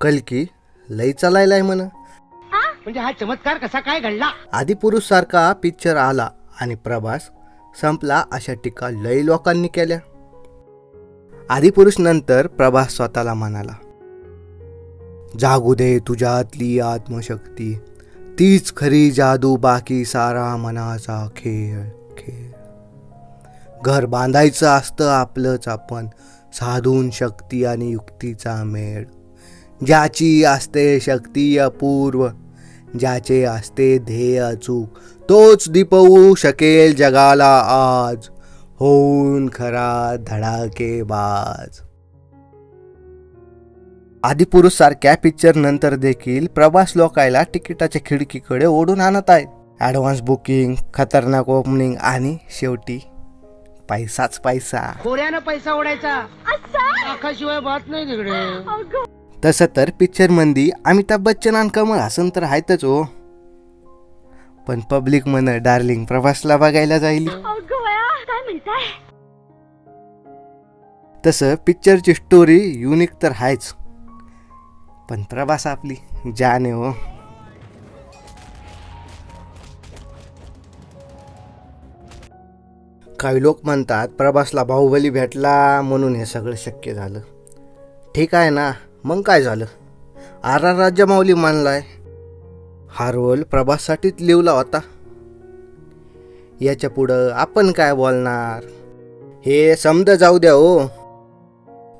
कलकी लई चालायलाय म्हण. म्हणजे हा चमत्कार कसा काय घडला? आदिपुरुष सारखा पिक्चर आला आणि प्रभास संपला अशा टीका लई लोकांनी केल्या. आदिपुरुष नंतर प्रभास स्वतःला म्हणाला जागू दे तुझ्यातली आत्मशक्ती. तीच खरी जादू बाकी सारा मनाचा खेळ खेळ. घर बांधायचं असतं आपलंच आपण. साधून शक्ती आणि युक्तीचा मेळ. ज्याची असते शक्ती अपूर्व ज्याचे असते ध्येय अचूक तोच दिपवू शकेल जगाला आज. होऊन खरा धडाकेबाज आदिपुरुष सारख्या पिक्चर नंतर देखील प्रवास लोकायला तिकिटाच्या खिडकीकडे ओढून आणत आहेत. ॲडव्हान्स बुकिंग खतरनाक ओपनिंग आणि शेवटी पैसाच पैसा. खोऱ्यानं पैसा ओढायचा. आकाशिवाय बात नाही तिकडे. तसं तर पिक्चर मंदी अमिताभ बच्चन आणि कमल हसन तर आहेतच हो. पण पब्लिक म्हण डार्लिंग प्रवासला बघायला जाईल. काय म्हणताय? तसं पिक्चरची स्टोरी युनिक तर आहेच. पण प्रवास आपली जान आहे हो. काही लोक म्हणतात प्रभासला बाहुबली भेटला म्हणून हे सगळं शक्य झालं. ठीक आहे ना मग काय झालं? आर आर राज्यमाऊली मानलाय. हा रोल प्रभाससाठीच लिवला होता. याच्या पुढं आपण काय बोलणार? हे समजा जाऊ द्या हो.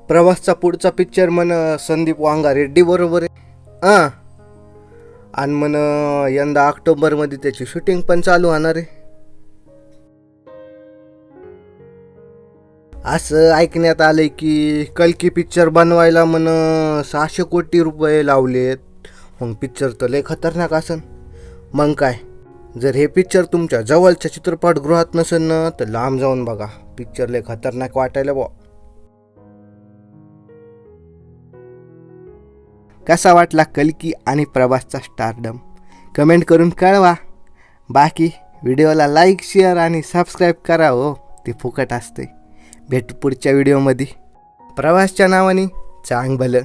प्रवासचा पुढचा पिक्चर म्हण संदीप वांगा रेड्डी बरोबर आहे. हां आणि म्हण यंदा ऑक्टोबरमध्ये त्याची शूटिंग पण चालू होणार आहे. असं ऐकण्यात आलंय की कलकी पिक्चर बनवायला म्हण सहाशे कोटी रुपये लावलेत. मग पिक्चर तर लय खतरनाक असन. मग काय? जर हे पिक्चर तुमच्या जवळच्या चित्रपटगृहात नसेल ना तर लांब जाऊन बघा. पिक्चर लय खतरनाक वाटायला बुवा. कसा वाटला कलकी आणि प्रवासचा स्टारडम कमेंट करून कळवा. बाकी व्हिडिओला लाईक शेअर आणि सबस्क्राईब करा हो. ते फुकट असते भेटू पुढच्या व्हिडिओमध्ये. प्रवासच्या नावाने चांग भलं.